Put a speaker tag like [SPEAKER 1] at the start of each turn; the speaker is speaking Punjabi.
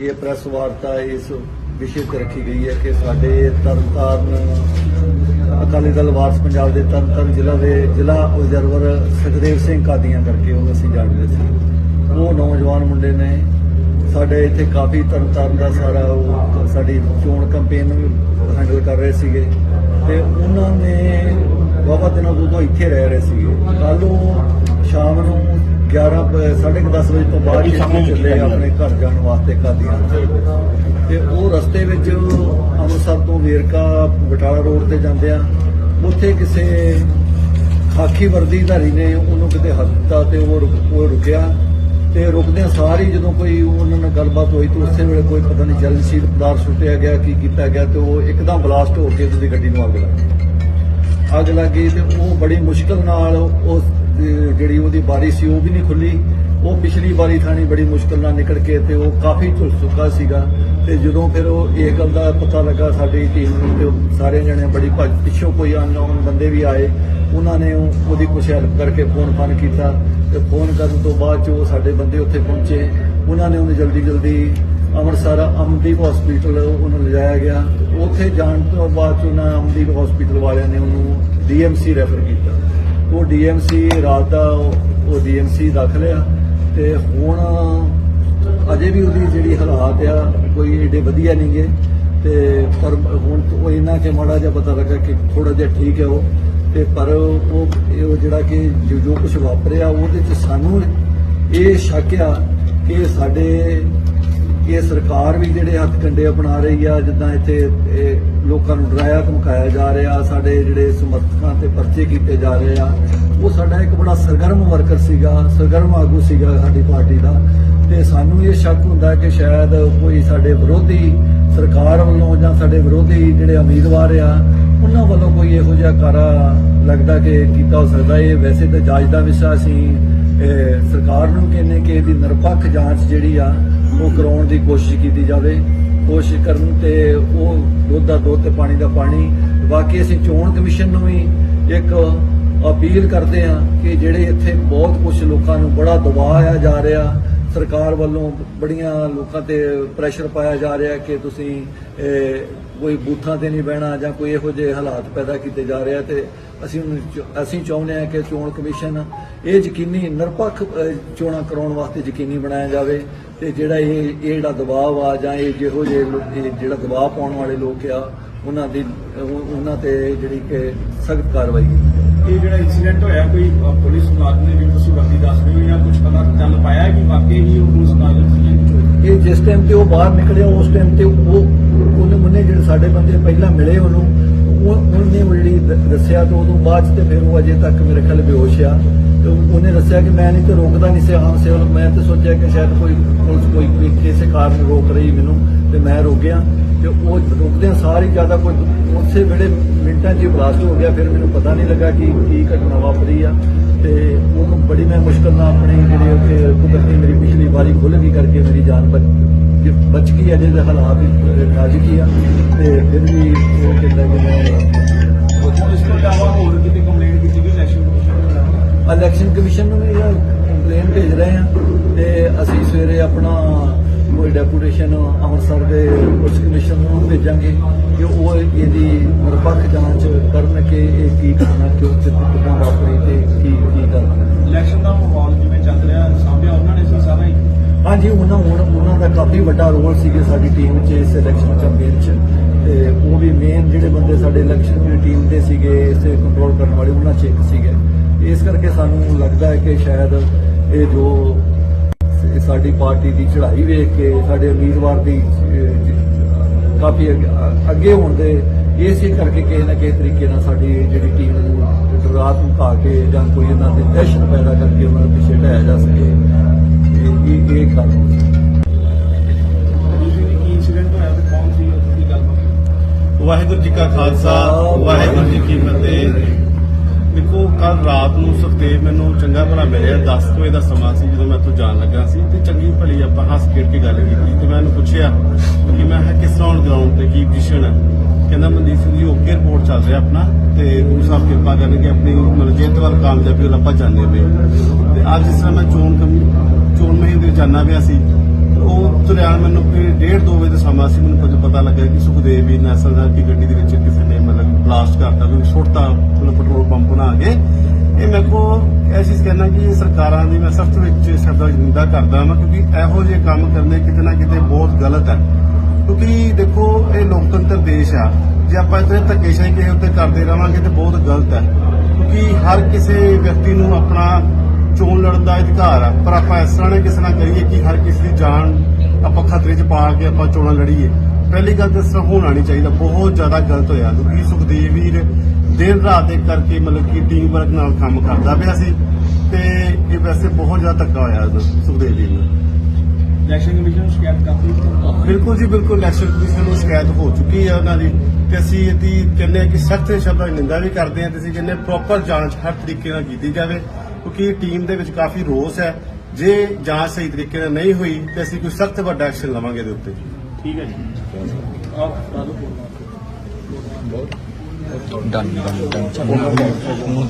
[SPEAKER 1] ਇਹ ਪ੍ਰੈਸ ਵਾਰਤਾ ਇਸ ਵਿਸ਼ੇ ਤੇ ਰੱਖੀ ਗਈ ਹੈ ਕਿ ਸਾਡੇ ਤਰਨਤਾਰਨ ਅਕਾਲੀ ਦਲ ਵਾਰਸ ਪੰਜਾਬ ਦੇ ਤਰਨਤਾਰਨ ਜ਼ਿਲ੍ਹਾ ਦੇ ਜ਼ਿਲ੍ਹਾ ਆਬਜ਼ਰਵਰ ਸੁਖਦੇਵ ਸਿੰਘ ਕਾਦੀਆਂ ਕਰਕੇ ਉਹ ਅਸੀਂ ਜਾਣਦੇ ਸੀ। ਉਹ ਨੌਜਵਾਨ ਮੁੰਡੇ ਨੇ ਸਾਡੇ ਇੱਥੇ ਕਾਫੀ ਤਰਨਤਾਰਨ ਦਾ ਸਾਰਾ ਉਹ ਸਾਡੀ ਚੋਣ ਕੈਂਪੇਨ ਹੈਂਡਲ ਕਰ ਰਹੇ ਸੀਗੇ ਤੇ ਉਹਨਾਂ ਨੇ ਬਾਬਾ ਦਿਨਾਂ ਤੋਂ ਇੱਥੇ ਰਹਿ ਰਹੇ ਸੀਗੇ। ਕੱਲ ਨੂੰ ਸ਼ਾਮ ਨੂੰ 11 10:30 ਵਜੇ ਤੋਂ ਬਾਅਦ ਇੱਥੇ ਚੱਲੇ ਆਪਣੇ ਘਰ ਜਾਣ ਵਾਸਤੇ ਕਾਦੀਆਂ ਤੇ ਉਹ ਰਸਤੇ ਵਿੱਚ ਅੰਮ੍ਰਿਤਸਰ ਤੋਂ ਵੇਰਕਾ ਬਟਾਲਾ ਰੋਡ ਤੇ ਜਾਂਦੇ ਆ। ਉੱਥੇ ਕਿਸੇ ਖਾਕੀ ਵਰਦੀ ਧਾਰੀ ਨੇ ਉਹਨੂੰ ਕਿਤੇ ਹੱਥਾ ਤੇ ਉਹ ਰੁਕ- ਉਹ ਰੁਕਿਆ। ਤੇ ਰੁਕਦਿਆਂ ਸਾਰੀ ਜਦੋਂ ਕੋਈ ਉਹਨਾਂ ਨਾਲ ਗੱਲਬਾਤ ਹੋਈ ਤੇ ਉਸੇ ਵੇਲੇ ਕੋਈ ਪਤਾ ਨਹੀਂ ਜਲਨਸ਼ੀਲ ਪਦਾਰਥ ਸੁੱਟਿਆ ਗਿਆ ਕੀ ਕੀਤਾ ਗਿਆ ਤੇ ਉਹ ਇੱਕਦਮ ਬਲਾਸਟ ਹੋ ਕੇ ਉਹਦੀ ਗੱਡੀ ਨੂੰ ਅੱਗ ਲੱਗ ਗਈ। ਅੱਗ ਲੱਗੀ ਤੇ ਉਹ ਬੜੀ ਮੁਸ਼ਕਲ ਨਾਲ ਉਸ ਜਿਹੜੀ ਉਹਦੀ ਬਾਰੀ ਸੀ ਉਹ ਵੀ ਨਹੀਂ ਖੁੱਲੀ। ਉਹ ਪਿਛਲੀ ਵਾਰੀ ਥਾਣੀ ਬੜੀ ਮੁਸ਼ਕਲ ਨਾਲ ਨਿਕਲ ਕੇ ਤੇ ਉਹ ਕਾਫੀ ਝੁੱਲ ਚੁੱਕਾ ਸੀਗਾ। ਤੇ ਜਦੋਂ ਫਿਰ ਉਹ ਇਹ ਗੱਲ ਦਾ ਪਤਾ ਲੱਗਾ ਸਾਡੀ ਟੀਮ ਨੂੰ ਤੇ ਸਾਰੇ ਜਣੇ ਬੜੀ ਭੱਜ, ਪਿੱਛੋਂ ਕੋਈ ਅਨਨੋਨ ਬੰਦੇ ਵੀ ਆਏ। ਉਹਨਾਂ ਨੇ ਉਹ- ਉਹਦੀ ਕੁਛ ਹੈਲਪ ਕਰਕੇ ਫੋਨ ਫਾਨ ਕੀਤਾ ਤੇ ਫੋਨ ਕਰਨ ਤੋਂ ਬਾਅਦ ਚ ਉਹ ਸਾਡੇ ਬੰਦੇ ਉੱਥੇ ਪਹੁੰਚੇ। ਉਹਨਾਂ ਨੇ ਉਹਨੂੰ ਜਲਦੀ ਜਲਦੀ ਅੰਮ੍ਰਿਤਸਰ ਅਮਨਦੀਪ ਹਸਪੀਟਲ ਉਹਨੂੰ ਲਿਜਾਇਆ ਗਿਆ। ਉੱਥੇ ਜਾਣ ਤੋਂ ਬਾਅਦ 'ਚ ਉਹਨਾਂ ਅਮਦੀਪ ਹਸਪੀਟਲ ਵਾਲਿਆਂ ਨੇ ਉਹਨੂੰ ਡੀਐਮਸੀ ਰੈਫਰ ਕੀਤਾ। ਉਹ ਡੀਐਮਸੀ ਰਾਤ ਦਾ ਉਹ- ਉਹ ਡੀਐਮਸੀ ਦਾਖਲ ਆ ਤੇ ਹੁਣ ਅਜੇ ਵੀ ਉਹਦੀ ਜਿਹੜੀ ਹਾਲਾਤ ਆ ਕੋਈ ਏਡੇ ਵਧੀਆ ਨਹੀਂ ਗੇ ਤੇ ਪਰ ਹੁਣ ਉਹ ਇਹਨਾਂ ਕੇ ਮਾੜਾ ਜਿਹਾ ਪਤਾ ਲੱਗਾ ਕਿ ਥੋੜਾ ਜਿਹਾ ਠੀਕ ਹੈ ਉਹ। ਤੇ ਪਰ ਉਹ ਇਹ ਜਿਹੜਾ ਕਿ ਜੋ ਜੋ ਕੁਝ ਵਾਪਰਿਆ ਉਹਦੇ ਚ ਸਾਨੂੰ ਇਹ ਸ਼ੱਕ ਆ ਕਿ ਸਾਡੇ ਇਹ ਸਰਕਾਰ ਵੀ ਜਿਹੜੇ ਹੱਥ ਕੰਡੇ ਅਪਣਾ ਰਹੀ ਆ, ਜਿੱਦਾਂ ਇੱਥੇ ਲੋਕਾਂ ਨੂੰ ਡਰਾਇਆ, ਧਮਕਾਇਆ ਜਾ ਰਿਹਾ, ਸਾਡੇ ਜਿਹੜੇ ਸਮਰਥਕਾਂ ਤੇ ਪਰਚੇ ਕੀਤੇ ਜਾ ਰਹੇ ਆ, ਉਹ ਸਾਡਾ ਇੱਕ ਬੜਾ ਸਰਗਰਮ ਵਰਕਰ ਸੀਗਾ, ਸਰਗਰਮ ਆਗੂ ਸੀਗਾ ਸਾਡੀ ਪਾਰਟੀ ਦਾ। ਤੇ ਸਾਨੂੰ ਇਹ ਸ਼ੱਕ ਹੁੰਦਾ ਕਿ ਸ਼ਾਇਦ ਕੋਈ ਸਾਡੇ ਵਿਰੋਧੀ ਸਰਕਾਰ ਵੱਲੋਂ ਜਾਂ ਸਾਡੇ ਵਿਰੋਧੀ ਜਿਹੜੇ ਉਮੀਦਵਾਰ ਆ, ਉਹਨਾਂ ਵੱਲੋਂ ਕੋਈ ਇਹੋ ਜਿਹਾ ਕਾਰਾ ਲੱਗਦਾ ਕਿ ਕੀਤਾ ਹੋ ਸਕਦਾ। ਇਹ ਵੈਸੇ ਤਾਂ ਜਾਂਚ ਦਾ ਵਿਸ਼ਾ ਸੀ ਸਰਕਾਰ ਨੂੰ ਕਹਿੰਦੇ ਕਿ ਇਹਦੀ ਨਿਰਪੱਖ ਜਾਂਚ ਜਿਹੜੀ ਆ, ਉਹ ਕਰਾਉਣ ਦੀ ਕੋਸ਼ਿਸ਼ ਕੀਤੀ ਜਾਵੇ। ਕੋਸ਼ਿਸ਼ ਕਰਨ ਤੇ ਉਹ ਦੁੱਧ ਦਾ ਦੁੱਧ ਤੇ ਪਾਣੀ ਦਾ ਪਾਣੀ। ਬਾਕੀ ਅਸੀਂ ਚੋਣ ਕਮਿਸ਼ਨ ਨੂੰ ਵੀ ਇੱਕ ਅਪੀਲ ਕਰਦੇ ਹਾਂ ਕਿ ਜਿਹੜੇ ਇੱਥੇ ਬਹੁਤ ਕੁਝ ਲੋਕਾਂ ਨੂੰ ਬੜਾ ਦਬਾਅ ਆਇਆ ਜਾ ਰਿਹਾ ਸਰਕਾਰ ਵੱਲੋਂ ਬੜੀਆਂ ਲੋਕਾਂ ਤੇ ਪ੍ਰੈਸ਼ਰ ਪਾਇਆ ਜਾ ਰਿਹਾ ਕਿ ਤੁਸੀਂ ਕੋਈ ਬੂਥਾਂ ਤੇ ਨਹੀਂ ਬਹਿਣਾ ਜਾਂ ਕੋਈ ਇਹੋ ਜਿਹੇ ਹਾਲਾਤ ਪੈਦਾ ਕੀਤੇ ਜਾ ਰਹੇ ਆ ਤੇ ਅਸੀਂ ਅਸੀਂ ਚਾਹੁੰਦੇ ਹਾਂ ਕਿ ਚੋਣ ਕਮਿਸ਼ਨ ਇਹ ਯਕੀਨੀ ਨਿਰਪੱਖ ਚੋਣਾਂ ਕਰਾਉਣ ਵਾਸਤੇ ਯਕੀਨੀ ਬਣਾਇਆ ਜਾਵੇ ਤੇ ਜਿਹੜਾ ਇਹ ਇਹ ਜਿਹੜਾ ਦਬਾਅ ਆ ਜਾਂ ਇਹ ਜਿਹੋ ਜਿਹੇ ਜਿਹੜਾ ਦਬਾਅ ਪਾਉਣ ਵਾਲੇ ਲੋਕ ਆ, ਉਹਨਾਂ ਦੀ ਉਹਨਾਂ ਤੇ ਜਿਹੜੀ ਕਿ ਸਖਤ ਕਾਰਵਾਈ ਕੀਤੀ
[SPEAKER 2] ਜਿਹੜਾ ਇਨਸੀਡੈਂਟ ਹੋਇਆ, ਕੋਈ ਪੁਲਿਸ ਮੁਲਾਜ਼ਮ ਨੇ ਵੀ ਤੁਸੀਂ ਵਰਦੀ ਦੱਸ ਰਹੇ ਹੋ ਜਾਂ ਕੁਝ ਪਤਾ ਚੱਲ ਪਾਇਆ ਕਿ ਵਾਕਈ ਹੀ ਉਹ ਪੁਲਿਸ ਮੁਲਾਜ਼ਮ ਸੀ
[SPEAKER 1] ਇਹ ਜਿਸ ਟਾਈਮ ਤੇ ਉਹ ਬਾਹਰ ਨਿਕਲਿਆ ਉਸ ਟਾਈਮ ਤੇ ਉਹ, ਉਹਨੇ ਮੁੰਨੇ ਜਿਹੜੇ ਸਾਡੇ ਬੰਦੇ ਪਹਿਲਾਂ ਮਿਲੇ ਉਹਨੂੰ ਉਹਨੇ ਉਹ ਜਿਹੜੀ ਦ- ਦੱਸਿਆ ਤੇ ਉਦੋਂ ਬਾਅਦ 'ਚ ਤੇ ਫਿਰ ਉਹ ਅਜੇ ਤੱਕ ਮੇਰੇ ਖਿਆਲ ਬੇਹੋਸ਼ ਆ। ਤੇ ਉਹਨੇ ਦੱਸਿਆ ਕਿ ਮੈਂ ਨਹੀਂ ਤੇ ਰੋਕਦਾ ਨਹੀਂ ਸੀ ਆਮ ਸੇਵਲ ਮੈਂ ਤੇ ਸੋਚਿਆ ਕਿ ਸ਼ਾਇਦ ਕੋਈ ਪੁਲਿਸ ਕੋਈ ਕੋਈ ਕਿਸੇ ਕਾਰਨ ਰੋਕ ਰਹੀ ਮੈਨੂੰ ਤੇ ਮੈਂ ਰੋਕਿਆ। ਗਿਆ ਤੇ ਉਹ ਰੁਕਦਿਆਂ ਸਾਰੇ ਜ਼ਿਆਦਾ ਕੋਈ ਉਸੇ ਵੇਲੇ ਮਿੰਟਾਂ 'ਚ ਹੀ ਬਲਾਸਟ ਹੋ ਗਿਆ। ਫਿਰ ਮੈਨੂੰ ਪਤਾ ਨਹੀਂ ਲੱਗਾ ਕਿ ਕੀ ਘਟਨਾ ਵਾਪਰੀ ਆ। ਤੇ ਉਹਨੂੰ ਬੜੀ ਮੈਂ ਮੁਸ਼ਕਲ ਨਾਲ ਆਪਣੇ ਜਿਹੜੇ ਉੱਥੇ ਕੁਦਰਤੀ ਵਾਰੀ ਖੁੱਲ ਗਈ ਕਰਕੇ ਮੇਰੀ ਜਾਨ ਬਚ ਜੇ ਬਚ ਗਈ ਅਜੇ ਦੇ ਹਾਲਾਤ ਵੀ ਨਾਜ਼ੁਕ ਆ, ਤੇ ਫਿਰ ਵੀ ਉਹ ਕਹਿੰਦਾ ਕਿ ਮੈਂ
[SPEAKER 2] ਇਸ ਤੋਂ ਇਲਾਵਾ ਹੋਰ ਕਿਤੇ ਕੰਪਲੇਂਟ ਕੀਤੀ ਗਈ ਇਲੈਕਸ਼ਨ ਕਮਿਸ਼ਨ
[SPEAKER 1] ਇਲੈਕਸ਼ਨ ਕਮਿਸ਼ਨ ਨੂੰ ਵੀ ਇਹ ਭੇਜ ਰਹੇ ਆ, ਤੇ ਅਸੀਂ ਸਵੇਰੇ ਆਪਣਾ ਕੋਈ ਡੈਪੂਟੇਸ਼ਨ ਅੰਮ੍ਰਿਤਸਰ ਦੇ ਪੁਲਿਸ ਕਮਿਸ਼ਨ ਨੂੰ ਭੇਜਾਂਗੇ ਕਿ ਉਹ ਇਹਦੀ ਨਿਰਪੱਖ ਜਾਂਚ ਕਰਨ ਕਿ ਇਹ ਕੀ ਘਟਨਾ ਕਿਉਂ ਤੇ ਕਿੱਦਾਂ ਵਾਪਰੀ ਤੇ ਕੀ ਕੀ ਕਰਨਾ।
[SPEAKER 2] ਇਲੈਕਸ਼ਨ ਦਾ ਮਾਹੌਲ ਜਿਵੇਂ ਚੱਲ ਰਿਹਾ ਸਾਂਭਿਆ ਉਹਨਾਂ ਨੇ ਸੀ ਸਾਰਾ ਹੀ
[SPEAKER 1] ਹਾਂਜੀ, ਉਹਨਾਂ ਉਹਨਾਂ ਉਹਨਾਂ ਦਾ ਕਾਫੀ ਵੱਡਾ ਰੋਲ ਸੀਗੇ ਸਾਡੀ ਟੀਮ 'ਚ ਇਸ ਇਲੈਕਸ਼ਨ ਕੈਂਪੇਨ 'ਚ। ਤੇ ਉਹ ਵੀ ਮੇਨ ਜਿਹੜੇ ਬੰਦੇ ਸਾਡੇ ਇਲੈਕਸ਼ਨ ਦੀ ਟੀਮ ਦੇ ਸੀਗੇ, ਇਸੇ ਕੰਟਰੋਲ ਕਰਨ ਵਾਲੇ, ਉਹਨਾਂ 'ਚ ਇੱਕ ਸੀਗੇ। ਇਸ ਕਰਕੇ ਸਾਨੂੰ ਲੱਗਦਾ ਹੈ ਕਿ ਸ਼ਾਇਦ ਇਹ ਜੋ ਸਾਡੀ ਪਾਰਟੀ ਦੀ ਚੜ੍ਹਾਈ ਵੇਖ ਕੇ ਸਾਡੇ ਉਮੀਦਵਾਰ ਦੀ ਕਾਫੀ ਅੱਗੇ- ਅੱਗੇ ਹੋਣ ਦੇ ਇਸੇ ਕਰਕੇ ਕਿਸੇ ਨਾ ਕਿਸੇ ਤਰੀਕੇ ਨਾਲ ਸਾਡੀ ਜਿਹੜੀ ਟੀਮ ਨੂੰ ਰਾਤ ਨੂੰ ਘਾ ਕੇ ਜਾਂ ਕੋਈ ਇਹਨਾਂ ਦੇ ਦਹਿਸ਼ਤ ਪੈਦਾ ਕਰਕੇ ਉਹਨਾਂ ਨੂੰ ਪਿੱਛੇ ਢਾਇਆ ਜਾ ਸਕੇ। ਇਹ ਇਹ ਇਹ
[SPEAKER 3] ਵਾਹਿਗੁਰੂ ਜੀ ਕਾ ਖਾਲਸਾ, ਵਾਹਿਗੁਰੂ ਜੀ ਕੀ ਫਤਿਹ। ਦੇਖੋ ਕੱਲ ਰਾਤ ਨੂੰ ਸੁਖਦੇਵ ਮੈਨੂੰ ਚੰਗਾ ਭਲਾ ਮਿਲਿਆ। 10 ਵਜੇ ਦਾ ਸਮਾਂ ਸੀ ਜਦੋਂ ਮੈਂ ਇੱਥੋਂ ਜਾਣ ਲੱਗਾ ਸੀ ਤੇ ਚੰਗੀ ਭਲੀ ਆਪਾਂ ਹੱਸ ਖੇਡ ਕੇ ਗੱਲ ਕੀਤੀ ਤੇ ਮੈਂ ਉਹਨੂੰ ਪੁੱਛਿਆ ਕਿ ਮੈਂ ਕਿਸ ਤਰ੍ਹਾਂ ਹੁਣ ਗਰਾਊਂਡ ਤੇ ਕੀ ਪੋਜੀਸ਼ਨ ਹੈ ਕਹਿੰਦਾ ਮਨਦੀਪ ਸਿੰਘ ਜੀ ਓਕੇ ਰਿਪੋਰਟ ਚੱਲ ਰਿਹਾ ਆਪਣਾ ਤੇ ਗੁਰੂ ਸਾਹਿਬ ਕਿਰਪਾ ਕਰਨਗੇ ਆਪਣੀ ਮਤਲਬ ਜਿੱਤ ਕਾਮਯਾਬੀ ਵੱਲ ਆਪਾਂ ਪਏ ਤੇ ਅੱਜ ਜਿਸ ਤਰ੍ਹਾਂ ਮੈਂ ਚੋਣ ਕਮੀ, ਚੋਣ ਮੁਹਿੰਮ ਦੇ ਜਾਣਾ ਪਿਆ ਸੀ ਉਹ ਦੌਰਾਨ ਮੈਨੂੰ ਕੋਈ ਡੇਢ ਦੋ ਵਜੇ ਦਾ ਸਮਾਂ ਸੀ, ਮੈਨੂੰ ਕੁਝ ਪਤਾ ਲੱਗਾ ਕਿ ਸੁਖਦੇਵ ਵੀ ਨੈਸ਼ਨਲ ਦਾ ਦੀ ਗੱਡੀ ਦੇ ਵਿੱਚ ਕਿਸੇ ਨੇ ਮਤਲਬ ਬਲਾਸਟ ਕਰਤਾ ਕੋਈ ਸੁੱਟਤਾ, ਮਤਲਬ ਪੈਟਰੋਲ ਪੰਪ ਬਣਾ ਕੇ। ਇਹ ਮੇਰੇ ਕੋ ਇਹ ਚੀਜ਼ ਕਹਿਣਾ ਕਿ ਸਰਕਾਰਾਂ ਦੀ ਮੈਂ ਸਖਤ ਵਿੱਚ ਸ਼ਬਦਾਂ ਦੀ ਨਿੰਦਾ ਕਰਦਾ ਹਾਂ ਕਿਉਂਕਿ ਇਹੋ ਜਿਹੇ ਕੰਮ ਕਰਨੇ ਕਿਤੇ ਨਾ ਕਿਤੇ ਬਹੁਤ ਗਲਤ ਹੈ। ਕਿਉਂਕਿ ਦੇਖੋ ਇਹ ਲੋਕਤੰਤਰ ਦੇਸ਼ ਆ। ਜੇ ਆਪਾਂ ਇੱਥੇ ਧੱਕੇਸ਼ਾਹੀ ਕਿਸੇ ਉੱਤੇ ਕਰਦੇ ਰਹਾਂਗੇ ਤੇ ਬਹੁਤ ਗਲਤ ਹੈ ਕਿਉਂਕਿ ਹਰ ਕਿਸੇ ਵਿਅਕਤੀ ਨੂੰ ਆਪਣਾ ਚੋਣ ਲੜਨ ਦਾ ਅਧਿਕਾਰ ਆ। ਪਰ ਆਪਾਂ ਇਸ ਤਰ੍ਹਾਂ ਨਾ ਕਿਸੇ ਨਾਲ ਕਰੀਏ ਕਿ ਹਰ ਕਿਸੇ ਦੀ ਜਾਨ ਆਪਾਂ ਖਤਰੇ 'ਚ ਪਾ ਕੇ ਆਪਾਂ ਚੋਣਾਂ ਲੜੀਏ। ਪਹਿਲੀ ਗੱਲ ਤਾਂ ਇਸ ਤਰ੍ਹਾਂ ਹੋਣਾ ਨਹੀਂ ਚਾਹੀਦਾ। ਬਹੁਤ ਜ਼ਿਆਦਾ ਗਲਤ ਹੋਇਆ। ਕਿਉਂਕਿ ਸੁਖਦੇਵ ਵੀਰ ਦਿਨ ਰਾਤ ਇੱਕ ਕਰਕੇ ਮਤਲਬ ਕਿ ਟੀਮ ਵਰਕ ਨਾਲ ਕੰਮ ਕਰਦਾ ਪਿਆ ਸੀ ਤੇ ਇਹ ਵੈਸੇ ਬਹੁਤ ਜ਼ਿਆਦਾ ਧੱਕਾ ਹੋਇਆ ਇਹਨੂੰ, ਸੁਖਦੇਵ ਵੀਰ ਨੂੰ।
[SPEAKER 2] ਇਲੈਕਸ਼ਨ ਕਮਿਸ਼ਨ ਨੂੰ ਸ਼ਿਕਾਇਤ ਕਰਤੀ।
[SPEAKER 3] ਬਿਲਕੁਲ ਜੀ ਬਿਲਕੁਲ ਇਲੈਕਸ਼ਨ ਕਮਿਸ਼ਨ ਨੂੰ ਸ਼ਿਕਾਇਤ ਹੋ ਚੁੱਕੀ ਹੈ ਉਹਨਾਂ ਦੀ ਤੇ ਅਸੀਂ ਇਹਦੀ ਕਹਿੰਦੇ ਹਾਂ ਕਿ ਸਖਤ ਸ਼ਬਦਾਂ ਦੀ ਨਿੰਦਾ ਵੀ ਕਰਦੇ ਹਾਂ ਤੇ ਅਸੀਂ ਕਹਿੰਦੇ ਪ੍ਰੋਪਰ ਜਾਂਚ ਹਰ ਤਰੀਕੇ ਨਾਲ ਕੀਤੀ ਜਾਵੇ ਕਿਉਂਕਿ ਟੀਮ ਦੇ ਵਿੱਚ ਕਾਫੀ ਰੋਸ ਹੈ। ਜੇ ਜਾਂਚ ਸਹੀ ਤਰੀਕੇ ਨਾਲ ਨਹੀਂ ਹੋਈ ਤੇ ਅਸੀਂ ਕੋਈ ਸਖਤ ਵੱਡਾ ਐਕਸ਼ਨ ਲਵਾਂਗੇ ਇਹਦੇ ਉੱਤੇ।
[SPEAKER 2] ਠੀਕ ਹੈ ਜੀ। ਆਪ ਦਾਦੂ
[SPEAKER 4] ਡਨ ਡਨ ਡਨ